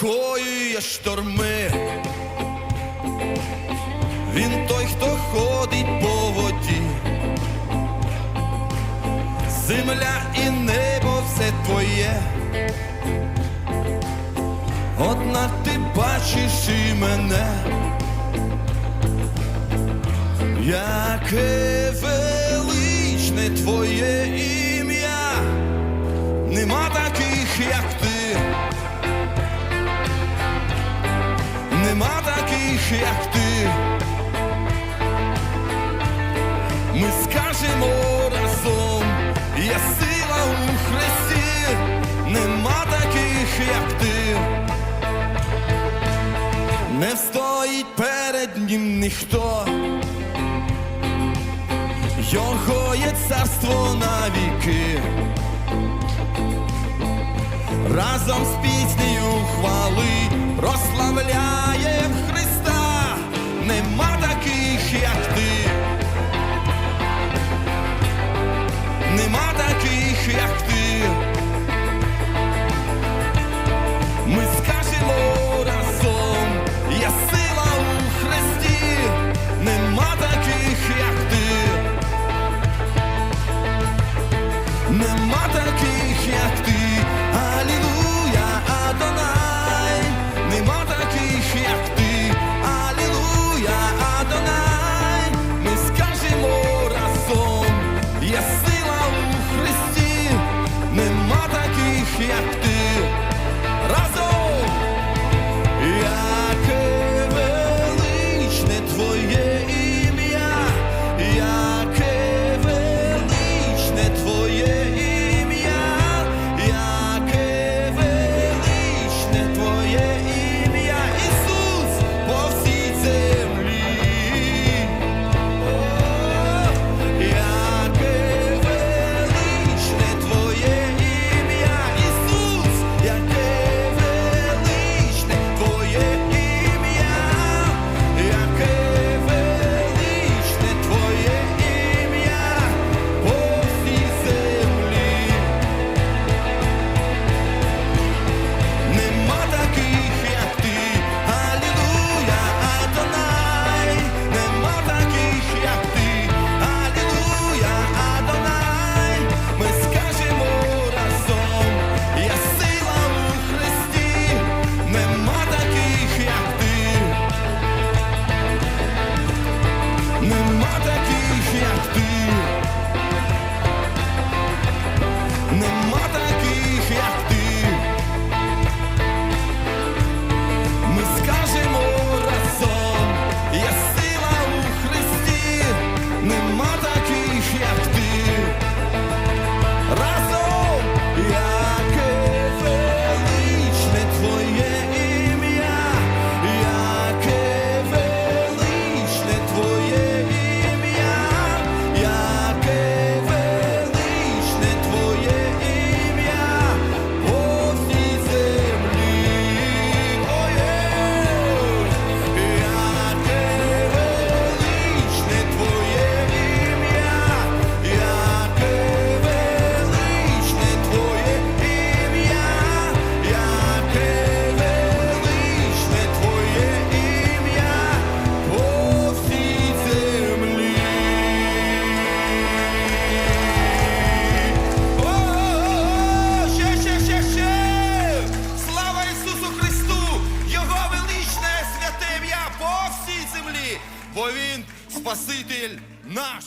Хою шторми, він той, хто ходить по воді, земля і небо все твоє, однак ти бачиш і мене, яке величне твоє. таких, як ти, ми скажемо разом, є сила у Христі, нема таких, як ти, не стоїть перед ним ніхто, його є царство навіки. Разом з піснею хвали прославляєм Христа. нема таких, як ти. таких, як ти. бо він Спаситель наш.